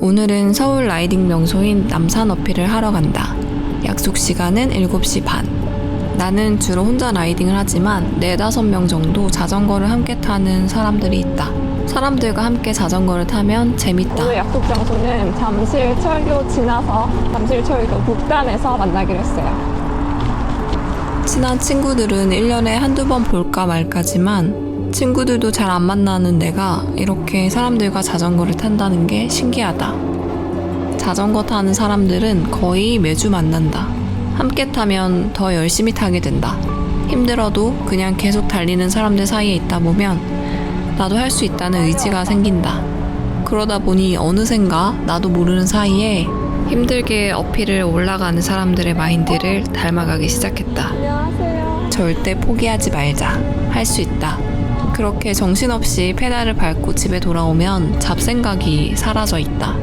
오늘은 서울 라이딩 명소인 남산 어필을 하러 간다. 약속 시간은 7시 반. 나는 주로 혼자 라이딩을 하지만 네다섯 명 정도 자전거를 함께 타는 사람들이 있다. 사람들과 함께 자전거를 타면 재밌다. 오늘 약속 장소는 잠실철교 지나서 잠실철교 북단에서 만나기로 했어요. 친한 친구들은 1년에 한두 번 볼까 말까지만 친구들도 잘 안 만나는 내가 이렇게 사람들과 자전거를 탄다는 게 신기하다. 자전거 타는 사람들은 거의 매주 만난다. 함께 타면 더 열심히 타게 된다. 힘들어도 그냥 계속 달리는 사람들 사이에 있다 보면 나도 할 수 있다는 의지가 생긴다. 그러다 보니 어느샌가 나도 모르는 사이에 힘들게 어필을 올라가는 사람들의 마인드를 닮아가기 시작했다. 절대 포기하지 말자. 할 수 있다. 그렇게 정신없이 페달을 밟고 집에 돌아오면 잡생각이 사라져 있다.